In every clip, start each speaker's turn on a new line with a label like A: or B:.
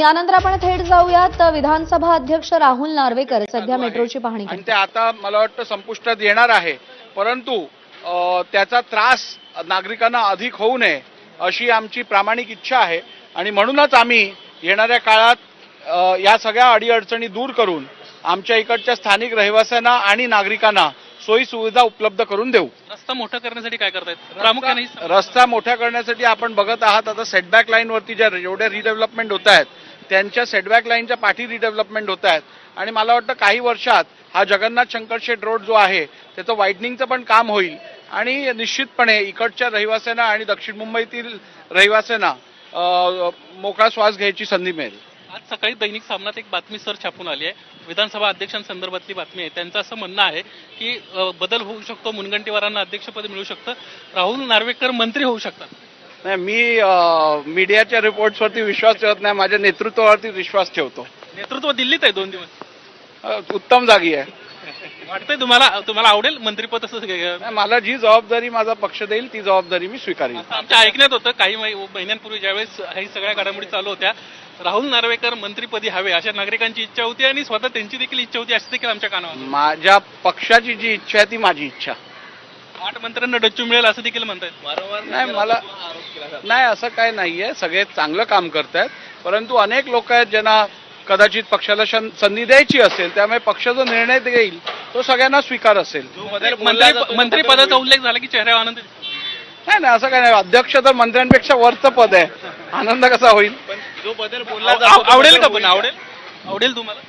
A: यानंतर आपण थेट जाऊयात. विधानसभा अध्यक्ष राहुल नार्वेकर सध्या मेट्रोची पाहणी
B: आणि ते आता मला वाटतं संपुष्टात येणार आहे. परंतु त्याचा त्रास नागरिकांना अधिक होऊ नये अशी आमची प्रामाणिक इच्छा आहे. आणि म्हणूनच आम्ही येणाऱ्या काळात या सगळ्या अडीअडचणी दूर करून आमच्या इकडच्या स्थानिक रहिवाशांना आणि नागरिकांना सोयी सुविधा उपलब्ध करून देऊ.
C: रस्ता मोठा करण्यासाठी काय करतायत? प्रामुख्याने
B: रस्ता रस्ता मोठ्या करण्यासाठी आपण बघत आहात आता सेटबॅक लाईनवरती ज्या जेवढ्या रिडेव्हलपमेंट होत आहेत त्यांच्या सेटबॅक लाईनच्या पाठी रिडेव्हलपमेंट होत आहेत. आणि मला वाटतं काही वर्षात हा जगन्नाथ शंकरशेट रोड जो आहे त्याचं वाईडनिंगचं पण काम होईल. आणि निश्चितपणे इकडच्या रहिवाशांना आणि दक्षिण मुंबईतील रहिवाशांना मोकळा श्वास घ्यायची संधी मिळेल.
C: आज सकाळी दैनिक सामनात एक बातमी सर छापून आली आहे. विधानसभा अध्यक्षांसंदर्भातली बातमी आहे. त्यांचं असं म्हणणं आहे की बदल होऊ शकतो मुनगंटीवारांना अध्यक्षपद मिळू शकतं. राहुल नार्वेकर मंत्री होऊ शकतात.
B: नाही मी मीडियाच्या रिपोर्ट्सवरती विश्वास ठेवत नाही माझ्या नेतृत्वावरती विश्वास ठेवतो.
C: नेतृत्व दिल्लीत आहे दोन दिवस.
B: उत्तम जागी आहे.
C: वाटतंय तुम्हाला तुम्हाला आवडेल मंत्रीपद असं
B: मला जी जबाबदारी माझा पक्ष देईल ती जबाबदारी मी स्वीकारेन.
C: असं आमच्या ऐकण्यात होतं काही महि- महिन्यांपूर्वी ज्यावेळेस काही सगळ्या घडामोडी चालू होत्या राहुल नार्वेकर मंत्रीपदी हवे अशा नागरिकांची इच्छा होती आणि स्वतः त्यांची देखील इच्छा होती अशी देखील आमच्या कानावर.
B: माझ्या पक्षाची जी इच्छा आहे ती माझी इच्छा.
C: आठ मंत्र्यांना डच्चू मिळेल असं देखील म्हणतायत.
B: नाही मला नाही असं काय नाहीये. सगळे चांगलं काम करतायत. परंतु अनेक लोक आहेत ज्यांना कदाचित पक्षाला संधी द्यायची असेल त्यामुळे पक्ष जो निर्णय देईल तो सगळ्यांना स्वीकार असेल.
C: मंत्री मंत्रीपदाचा उल्लेख झाला की चेहऱ्यावर आनंद.
B: नाही नाही असं काय नाही. अध्यक्ष तर मंत्र्यांपेक्षा वरचं पद आहे. आनंद कसा होईल?
D: जो बदल
C: आव- आवडेल का पण? आवडेल? आवडेल तुम्हाला?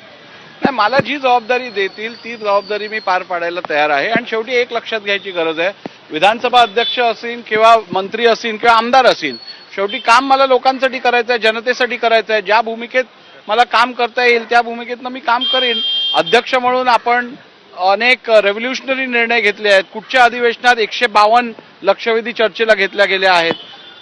B: नाही मला जी जबाबदारी देतील ती जबाबदारी मी पार पाडायला तयार आहे. आणि शेवटी एक लक्षात घ्यायची गरज आहे. विधानसभा अध्यक्ष असेल किंवा मंत्री असतील किंवा आमदार असेल शेवटी काम मला लोकांसाठी करायचं आहे जनतेसाठी करायचं आहे. ज्या भूमिकेत मला काम करता येईल त्या भूमिकेतनं मी काम करेन. अध्यक्ष म्हणून आपण अनेक रेव्होल्युशनरी निर्णय घेतले आहेत. कुठच्या अधिवेशनात एकशे बावन्न लक्षवेधी चर्चेला घेतल्या गेल्या आहेत.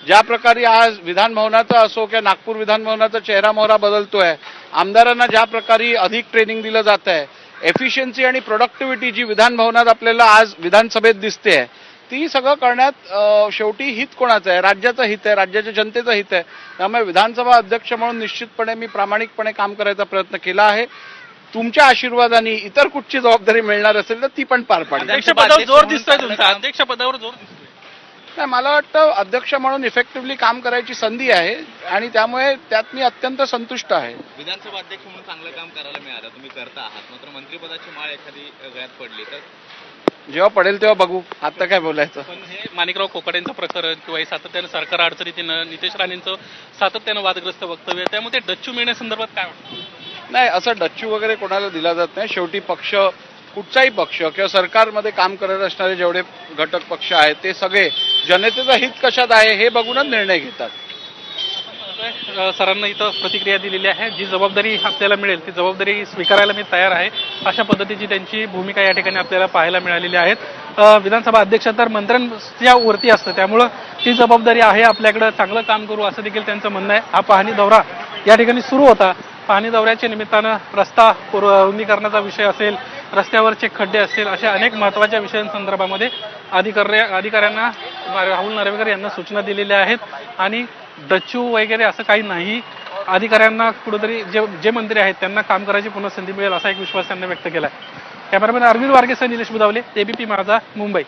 B: ज्या प्रकारे आज विधानभवनाचा असो किंवा नागपूर विधानभवनाचा चेहरा मोहरा बदलतोय आमदारांना ज्या प्रकारे अधिक ट्रेनिंग दिलं जात आहे एफिशियन्सी आणि प्रोडक्टिव्हिटी जी विधान भवनात आपल्याला आज विधानसभेत दिसते ती सगळं करण्यात शेवटी हित कोणाचं आहे? राज्याचं हित आहे राज्याच्या जनतेचं हित आहे. त्यामुळे विधानसभा अध्यक्ष म्हणून निश्चितपणे मी प्रामाणिकपणे काम करायचा प्रयत्न केला आहे. तुमच्या आशीर्वादाने इतर कुठची जबाबदारी मिळणार असेल तर ती पण पार पाडेल.
C: अध्यक्षपदावर जोर दिसतोय तुमचा. अध्यक्षपदावर जोर
B: नाही मला वाटतं अध्यक्ष म्हणून इफेक्टिव्हली काम करायची संधी आहे आणि त्यामुळे त्यात मी अत्यंत संतुष्ट आहे.
D: विधानसभा अध्यक्ष म्हणून चांगलं काम करायला मिळालं तुम्ही करता आहात. मात्र मंत्रिपदाची माळ एखादी गळ्यात पडली तर?
B: जेव्हा पडेल तेव्हा बघू आता काय बोलायचं.
C: पण हे माणिकराव कोकाटेंचं प्रकरण किंवा हे सातत्यानं सरकार अडचणीत येणं नितेश राणेंचं सातत्यानं वादग्रस्त वक्तव्य त्यामुळे ते डच्चू मिळण्यासंदर्भात काय वाटतं?
B: नाही असं डच्चू वगैरे कोणाला दिला जात नाही. शेवटी पक्ष कुठचाही पक्ष किंवा सरकारमध्ये काम करत असणारे जेवढे घटक पक्ष आहेत ते सगळे जनतेचं हित कशात आहे हे बघूनच निर्णय घेतात.
C: सरांना इथं प्रतिक्रिया दिलेली आहे. जी जबाबदारी आपल्याला मिळेल ती जबाबदारी स्वीकारायला मी तयार आहे. अशा पद्धतीची त्यांची भूमिका या ठिकाणी आपल्याला पाहायला मिळालेली आहे विधानसभा अध्यक्ष तर मंत्र्यांच्या वरती असतं. त्यामुळं ती जबाबदारी आहे आपल्याकडं. चांगलं काम करू असं देखील त्यांचं म्हणणं आहे. हा पाहणी दौरा या ठिकाणी सुरू होता. पाहणी दौऱ्याच्या निमित्तानं रस्ता रुंदीकरणाचा विषय असेल रस्त्यावरचे खड्डे असतील अशा अनेक महत्त्वाच्या विषयांसंदर्भामध्ये अधिकाऱ्या अधिकाऱ्यांना राहुल नरवेकर यांना सूचना दिलेल्या आहेत. आणि डच्चू वगैरे असं काही नाही. अधिकाऱ्यांना कुठंतरी जे जे मंत्री आहेत त्यांना काम करायची पुन्हा संधी मिळेल असा एक विश्वास त्यांना व्यक्त केला आहे कॅमेरामॅन अरविंद वारगेसह निलेश बुदावले एबीपी माझा मुंबई.